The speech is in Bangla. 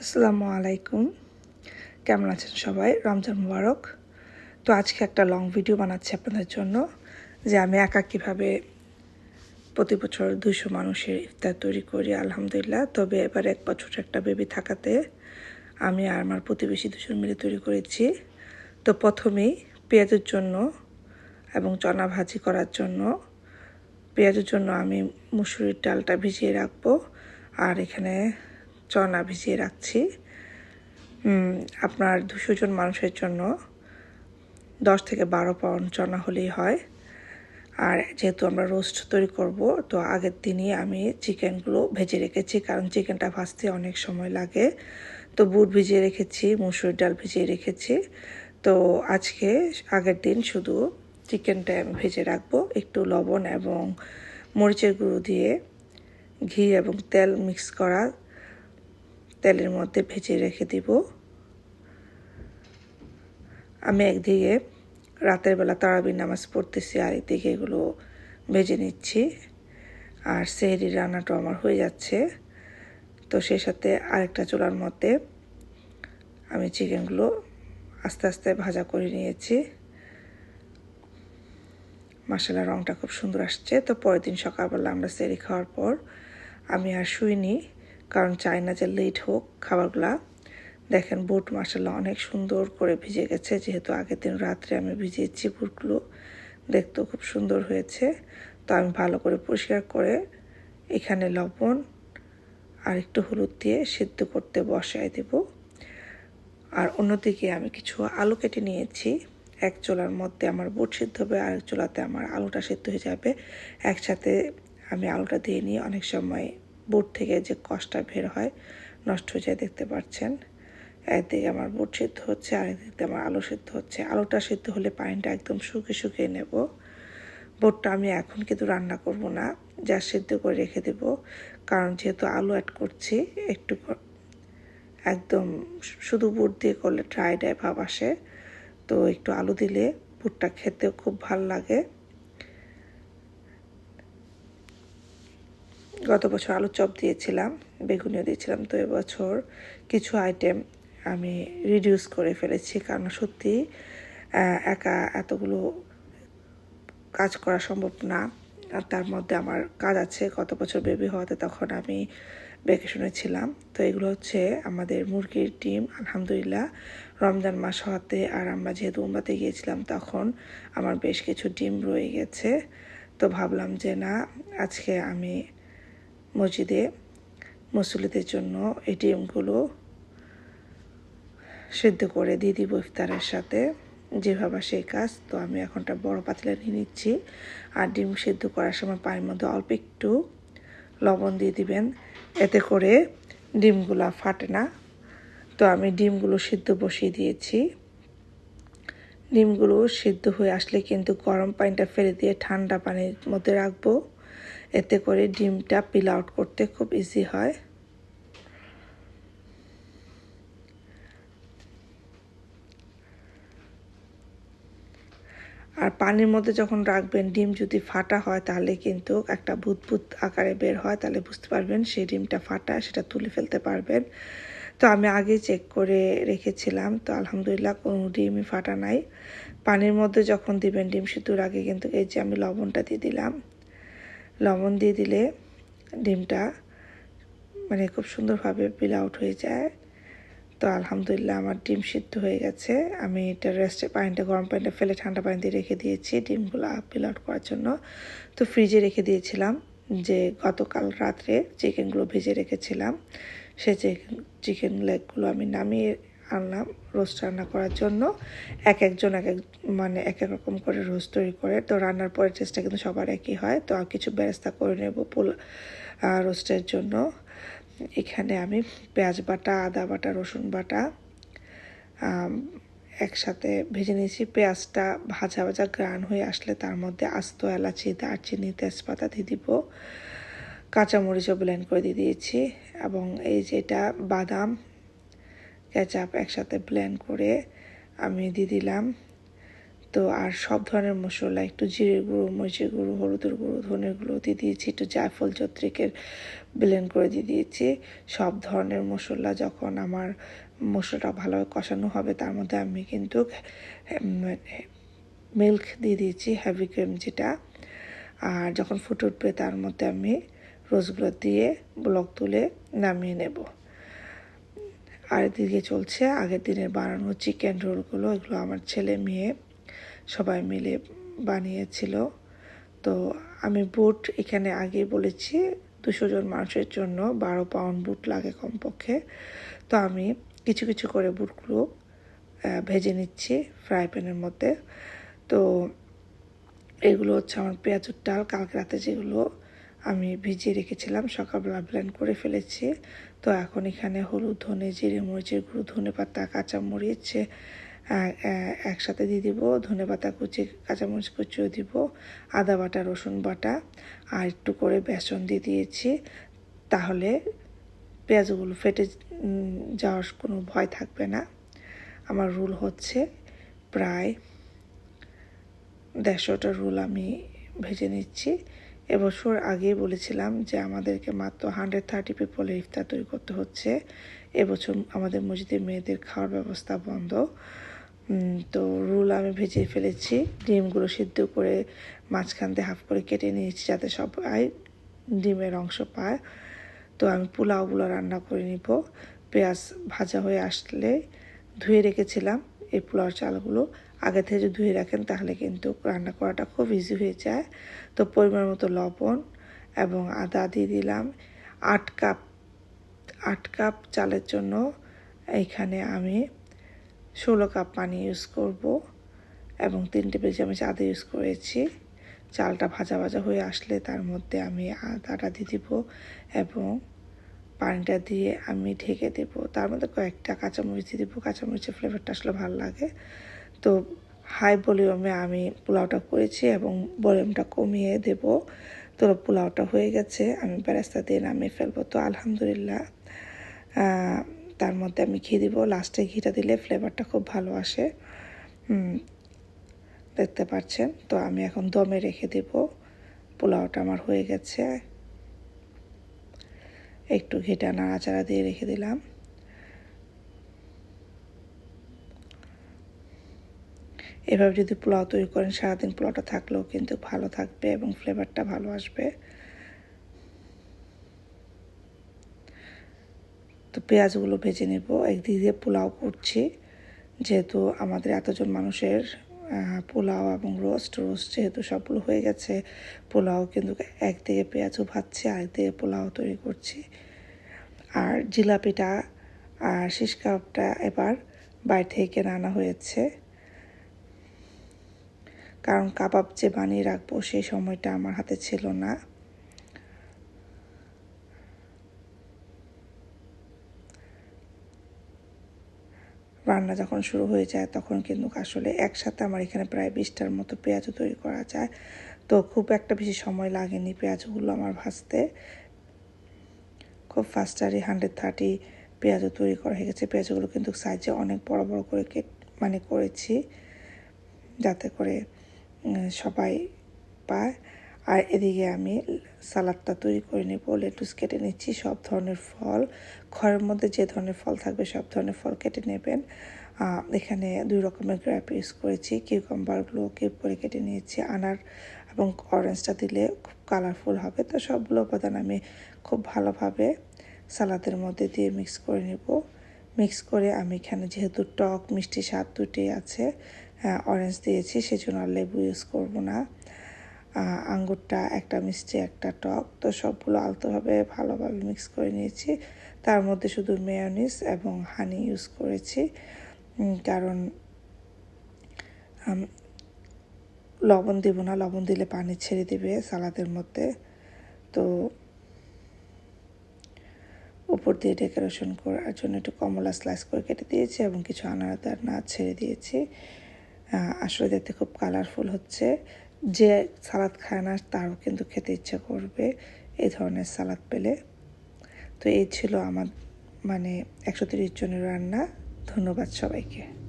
আসসালামু আলাইকুম। কেমন আছেন সবাই? রমজান মুবারক। তো আজকে একটা লং ভিডিও বানাচ্ছি আপনাদের জন্য, যে আমি একা কীভাবে প্রতি বছর দুশো মানুষের ইফতার তৈরি করি, আলহামদুলিল্লাহ। তবে এবার এক বছর একটা বেবি থাকাতে আমি আর আমার প্রতিবেশী দুজন মিলে তৈরি করেছি। তো প্রথমেই পেঁয়াজের জন্য এবং চনা ভাজি করার জন্য পেঁয়াজের জন্য আমি মুসুরির ডালটা ভিজিয়ে রাখব। আর এখানে চনা ভিজিয়ে রাখছি। আপনার দুশো জন মানুষের জন্য দশ থেকে বারো পাউন্ড চনা হলেই হয়। আর যেহেতু আমরা রোস্ট তৈরি করব, তো আগের দিনই আমি চিকেনগুলো ভেজে রেখেছি, কারণ চিকেনটা ভাজতে অনেক সময় লাগে। তো বুট ভিজিয়ে রেখেছি, মুসুর ডাল ভিজিয়ে রেখেছি। তো আজকে আগের দিন শুধু চিকেনটা আমি ভেজে রাখব, একটু লবণ এবং মরিচের গুঁড়ো দিয়ে ঘি এবং তেল মিক্স করা তেলের মধ্যে ভেজে রেখে দিব। আমি একদিকে রাতের বেলা তারাবির নামাজ পড়তেছি, আর একদিকে এগুলো ভেজে নিচ্ছি। আর সেহরি রান্নাটা আমার হয়ে যাচ্ছে। তো সেই সাথে আরেকটা চুলার মধ্যে আমি চিকেনগুলো আস্তে আস্তে ভাজা করে নিয়েছি। মশলা রঙটা খুব সুন্দর আসছে। তো পরের দিন সকালবেলা আমরা সেরি খাওয়ার পর আমি আর শুইনি। কারণ চাই না যে লেট হোক খাবারগুলা, দেখেন বুট মশলা অনেক সুন্দর করে ভিজে গেছে। যেহেতু আগের দিন রাত্রে আমি ভিজিয়েছি বুটগুলো, দেখতেও খুব সুন্দর হয়েছে। তো আমি ভালো করে পরিষ্কার করে এখানে লবণ আর একটু হলুদ দিয়ে সিদ্ধ করতে বসায় দেব। আর অন্যদিকে আমি কিছু আলু কেটে নিয়েছি। এক চোলার মধ্যে আমার বুট সিদ্ধ হবে আর এক চোলাতে আমার আলুটা সিদ্ধ হয়ে যাবে। একসাথে আমি আলুটা দিয়ে নিয়ে অনেক সময়। বুট থেকে যে কষটা বের হয়, নষ্ট হয়ে যায় দেখতে পাচ্ছেন একদিকে আমার বুট সিদ্ধ হচ্ছে আর একদিকে আমার আলু সিদ্ধ হচ্ছে। আলুটা সিদ্ধ হলে পানিটা একদম শুকিয়ে শুকিয়ে নেব। বুটটা আমি এখন কিন্তু রান্না করব না, যা সিদ্ধ করে রেখে দেব। কারণ যেহেতু আলু অ্যাড করছি, একটু একদম শুধু বুট দিয়ে করলে ড্রাই ড্রাই ভাব আসে। তো একটু আলু দিলে বুটটা খেতেও খুব ভালো লাগে। গত বছর আলুর চপ দিয়েছিলাম, বেগুনিও দিয়েছিলাম। তো এবছর কিছু আইটেম আমি রিডিউস করে ফেলেছি কারণ সত্যি একা এতগুলো কাজ করা সম্ভব না। আর তার মধ্যে আমার কাজ আছে, গত বছর বেবি হওয়াতে তখন আমি ভ্যাকেশনে ছিলাম। তো এগুলো হচ্ছে আমাদের মুরগির ডিম, আলহামদুলিল্লাহ। রমজান মাস হওয়াতে আর আমরা যেহেতু উমরাতে গিয়েছিলাম, তখন আমার বেশ কিছু ডিম রয়ে গেছে। তো ভাবলাম যে না, আজকে আমি মসজিদে মুসলিদের জন্য এটিএমগুলো সিদ্ধ করে দিয়ে দিব ইফতারের সাথে। যেভাবে সেই কাজ, তো আমি এখনটা বড় পাতিলা নিয়ে নিচ্ছি। আর ডিম সিদ্ধ করার সময় পানির মধ্যে অল্প একটু লবণ দিয়ে দিবেন। এতে করে ডিমগুলা ফাটে না। তো আমি ডিমগুলো সিদ্ধ বসিয়ে দিয়েছি। ডিমগুলো সিদ্ধ হয়ে আসলে কিন্তু গরম পানিটা ফেলে দিয়ে ঠান্ডা পানির মধ্যে রাখব। এতে করে ডিমটা পিল আউট করতে খুব ইজি হয়। আর পানির মধ্যে যখন রাখবেন, ডিম যদি ফাটা হয়, তাহলে কিন্তু একটা ভূত আকারে বের হয়, তাহলে বুঝতে পারবেন সেই ডিমটা ফাটা, সেটা তুলে ফেলতে পারবেন। তো আমি আগে চেক করে রেখেছিলাম, তো আলহামদুলিল্লাহ কোনো ডিমই ফাটা নাই। পানির মধ্যে যখন দিবেন ডিম সিদ্ধুর আগে কিন্তু এই যে আমি লবণটা দিয়ে দিলাম। লবণ দিয়ে দিলে ডিমটা মানে খুব সুন্দরভাবে পিল আউট হয়ে যায়। তো আলহামদুলিল্লাহ আমার ডিম সিদ্ধ হয়ে গেছে। আমি এটা রেস্টে পানিটা, গরম পানিটা ফেলে ঠান্ডা পানি দিয়ে রেখে দিয়েছি ডিমগুলো পিল আউট করার জন্য। তো ফ্রিজে রেখে দিয়েছিলাম যে গতকাল রাত্রে চিকেনগুলো ভেজে রেখেছিলাম। সে চিকেন লেগগুলো আমি নামিয়ে আনলাম রোস্ট রান্না করার জন্য এক একজন এক এক মানে এক এক রকম করে রোস্ট তৈরি করে। তো রান্নার পরের টেস্টটা কিন্তু সবার একই হয়। তো আর কিছু ব্যবস্থা করে নেব পোল রোস্টের জন্য। এখানে আমি পেঁয়াজ বাটা, আদা বাটা, রসুন বাটা একসাথে ভেজে নিয়েছি। পেঁয়াজটা ভাজা ভাজা গ্রান হয়ে আসলে তার মধ্যে আস্ত এলাচি, দারচিনি, তেজপাতা দিয়ে দিব। কাঁচামরিচও ব্লেন্ড করে দিয়ে দিয়েছি। এবং এই যেটা বাদাম কেচাপ একসাথে ব্লেন্ড করে আমি দিয়ে দিলাম। তো আর সব ধরনের মশলা, একটু জিরে গুঁড়ো, মরিচের গুঁড়ো, হলুদের গুঁড়ো, ধনের গুঁড়ো দিয়ে দিয়েছি, একটু জায়ফল চত্রিকের ব্লেন্ড করে দিয়ে দিয়েছি। সব ধরনের মশলা যখন আমার মশলাটা ভালোভাবে কষানো হবে, তার মধ্যে আমি কিন্তু মিল্ক দিয়ে দিয়েছি হ্যাভি ক্রিম যেটা। আর যখন ফুটে উঠবে, তার মধ্যে আমি রোজগুলো দিয়ে ব্লক তুলে নামিয়ে নেব। আর এদিকে চলছে। আগের দিনের বানানো চিকেন রোলগুলো এগুলো আমার ছেলে মেয়ে সবাই মিলে বানিয়েছিল। তো আমি বুট এখানে আগে বলেছি, দুশো জন মানুষের জন্য বারো পাউন্ড বুট লাগে কমপক্ষে। তো আমি কিছু কিছু করে বুটগুলো ভেজে নিচ্ছি ফ্রাই প্যানের মধ্যে। তো এগুলো হচ্ছে আমার পেঁয়াজুর ডাল। কালকে রাতে যেগুলো আমি ভিজিয়ে রেখেছিলাম সকালবেলা ব্লেন্ড করে ফেলেছি। তো এখন এখানে হলুদ, ধনে, জিরে, মরিচের গুঁড়ো, ধনে পাতা কাঁচা মরিচ একসাথে দিয়ে দিব। ধনে পাতা কুচি, কাঁচামরিচ কুচিও দিব, আদা বাটা, রসুন বাটা, আর একটু করে বেসন দিয়ে দিয়েছি। তাহলে পেঁয়াজগুলো ফেটে যাওয়ার কোনো ভয় থাকবে না। আমার রুল হচ্ছে প্রায় দেড়শোটা রুল আমি ভেজে নিচ্ছি। এবছর আগেই বলেছিলাম যে আমাদেরকে মাত্র হান্ড্রেড থার্টি পিপলের ইফতার তৈরি করতে হচ্ছে। এবছর আমাদের মসজিদের মেয়েদের খাওয়ার ব্যবস্থা বন্ধ। তো রুল আমি ভেজে ফেলেছি। ডিমগুলো সিদ্ধ করে মাঝখান দিয়ে হাফ করে কেটে নিয়েছি যাতে সবাই ডিমের অংশ পায়। তো আমি পোলাওগুলো রান্না করে নিব। পেঁয়াজ ভাজা হয়ে আসলে ধুয়ে রেখেছিলাম এই পোলাওর চালগুলো। আগে থেকে যদি ধুয়ে রাখেন, তাহলে কিন্তু রান্না করাটা খুব ইজি হয়ে যায়। তো পরিমাণ মতো লবণ এবং আদা দিয়ে দিলাম। আট কাপ আট কাপ চালের জন্য এইখানে আমি ষোলো কাপ পানি ইউজ করব এবং তিন টেবিল চামচ আদা ইউজ করেছি। চালটা ভাজা ভাজা হয়ে আসলে তার মধ্যে আমি আদাটা দিয়ে দিব এবং পানিটা দিয়ে আমি ঢেকে দেব। তার মধ্যে কয়েকটা কাঁচামরিচ দিয়ে দেবো। কাঁচামরিচের ফ্লেভারটা আসলে ভালো লাগে। তো হাই ভলিউমে আমি পোলাওটা করেছি এবং ভলিউমটা কমিয়ে দেব। তো পোলাওটা হয়ে গেছে, আমি বেরাস্তা দিয়ে নামিয়ে ফেলব। তো আলহামদুলিল্লাহ তার মধ্যে আমি ঘি দিব। লাস্টে ঘিটা দিলে ফ্লেভারটা খুব ভালো আসে। দেখতে পাচ্ছেন? তো আমি এখন দমে রেখে দেব। পোলাওটা আমার হয়ে গেছে। একটু ঘিটা নাড়াচাড়া দিয়ে রেখে দিলাম। এভাবে যদি পোলাও তৈরি করেন, সারাদিন পোলাওটা থাকলেও কিন্তু ভালো থাকবে এবং ফ্লেভারটা ভালো আসবে। তো পেঁয়াজগুলো ভেজে নেব। একদিক দিয়ে পোলাও করছি। যেহেতু আমাদের এতজন মানুষের পোলাও এবং রোস্ট রোস্ট যেহেতু সবগুলো হয়ে গেছে, পোলাও কিন্তু একদিকে পেঁয়াজও ভাজছি আরেকদিকে পোলাও তৈরি করছি। আর জিলাপিটা আর শিশ কাবাবটা এবার বাইরে থেকে কেনা আনা হয়েছে। কারণ কাবাব যে বানিয়ে রাখব সেই সময়টা আমার হাতে ছিল না। রান্না যখন শুরু হয়ে যায় তখন কিন্তু আসলে একসাথে আমার এখানে প্রায় বিশটার মতো পেঁয়াজও তৈরি করা যায়। তো খুব একটা বেশি সময় লাগেনি পেঁয়াজগুলো আমার ভাজতে। খুব ফাস্টারই হান্ড্রেড থার্টি পেঁয়াজও তৈরি করা হয়ে গেছে। পেঁয়াজগুলো কিন্তু সাইজে অনেক বড় বড় করে মানে করেছি। যাতে করে সবাই পায়। আর এদিকে আমি সালাদটা তৈরি করে নেব লেটুস কেটে নিচ্ছি, সব ধরনের ফল। ঘরের মধ্যে যে ধরনের ফল থাকবে সব ধরনের ফল কেটে নেবেন। এখানে দুই রকমের গ্র্যাপ ইউজ করেছি কিউকাম্বারগুলো কিউব করে কেটে নিয়েছি, আনার এবং অরেঞ্জটা দিলে খুব কালারফুল হবে। তো সবগুলো উপাদান আমি খুব ভালোভাবে সালাদের মধ্যে দিয়ে মিক্স করে নেব। মিক্স করে আমি এখানে যেহেতু টক, মিষ্টি স্বাদ দুটি আছে অরেঞ্জ দিয়েছি, সেজন্য আর লেবু ইউজ করব না। আঙ্গুরটা একটা মিষ্টি, একটা টক। তো সবগুলো আলতোভাবে, ভালোভাবে মিক্স করে নিয়েছি। তার মধ্যে শুধু মেয়নিস এবং হানি ইউজ করেছি। কারণ লবণ দিব না, লবণ দিলে পানি ছেড়ে দিবে সালাদের মধ্যে। তো উপর দিয়ে ডেকোরেশন করার জন্য একটু কমলা স্লাইস করে কেটে দিয়েছি এবং কিছু আনারদার না ছেড়ে দিয়েছি। আসলে দেখতে খুব কালারফুল হচ্ছে। যে সালাদ খায় না, তারও কিন্তু খেতে ইচ্ছা করবে এই ধরনের সালাদ পেলে। তো এই ছিল আমার মানে একশো তিরিশ জনের রান্না। ধন্যবাদ সবাইকে।